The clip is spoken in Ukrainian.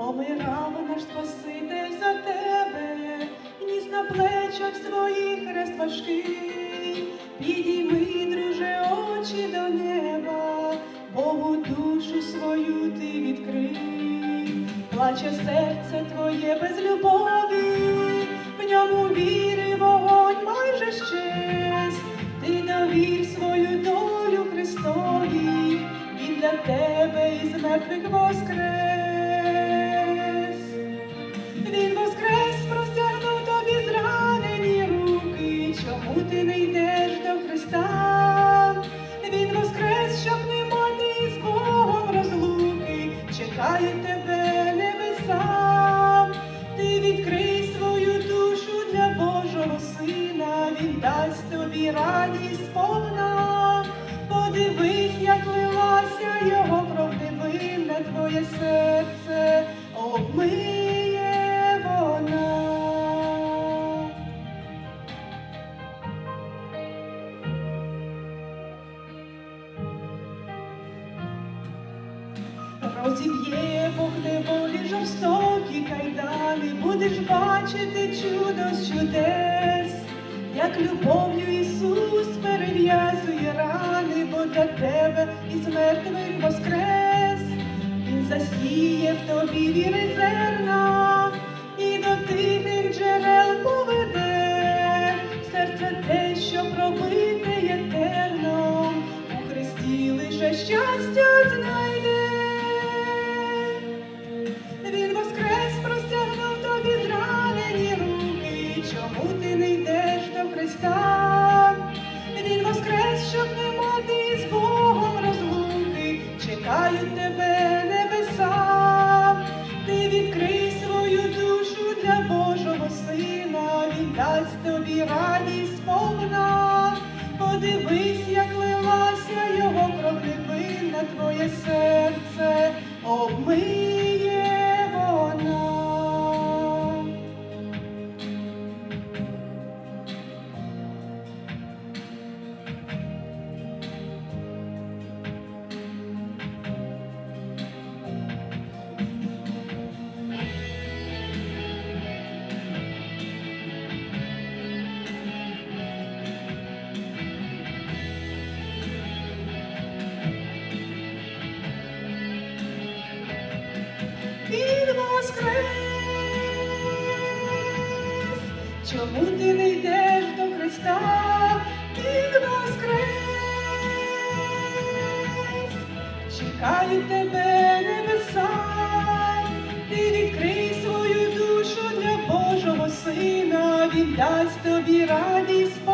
помирав наш Спаситель за тебе, ніс на плечах своїх хрест важкий, підійми, друже, очі до неба, Богу душу свою ти відкрий, плаче серце твоє без любові, в ньому віри вогонь майже щез, ти довір свою долю Христові, Він для тебе із мертвих воскрес. Чекає тебе небеса. Ти відкрий свою душу для Божого Сина. Він дасть тобі радість повна. Подивись, як лилася його кров твоє серце обмиє Розіб'є Бог неволі жорстокі кайдани, будеш бачити чудо з чудес, як любов'ю Ісус перев'язує рани, бо для тебе із мертвих воскрес. Він засіє в тобі віри зерна і до тихих джерел поведе серце те, що пробите є терном, у Христі лише щастя знайде. Тебе небеса. Ти відкрий свою душу для Божого Сина. Він дасть тобі радість повна. Подивись, як лилася його кров твоє серце обмиє воскрес. Чому ти не йдеш до Христа? Він воскрес. Чекають тебе небеса. Ти відкрий свою душу для Божого Сина. Він дасть тобі радість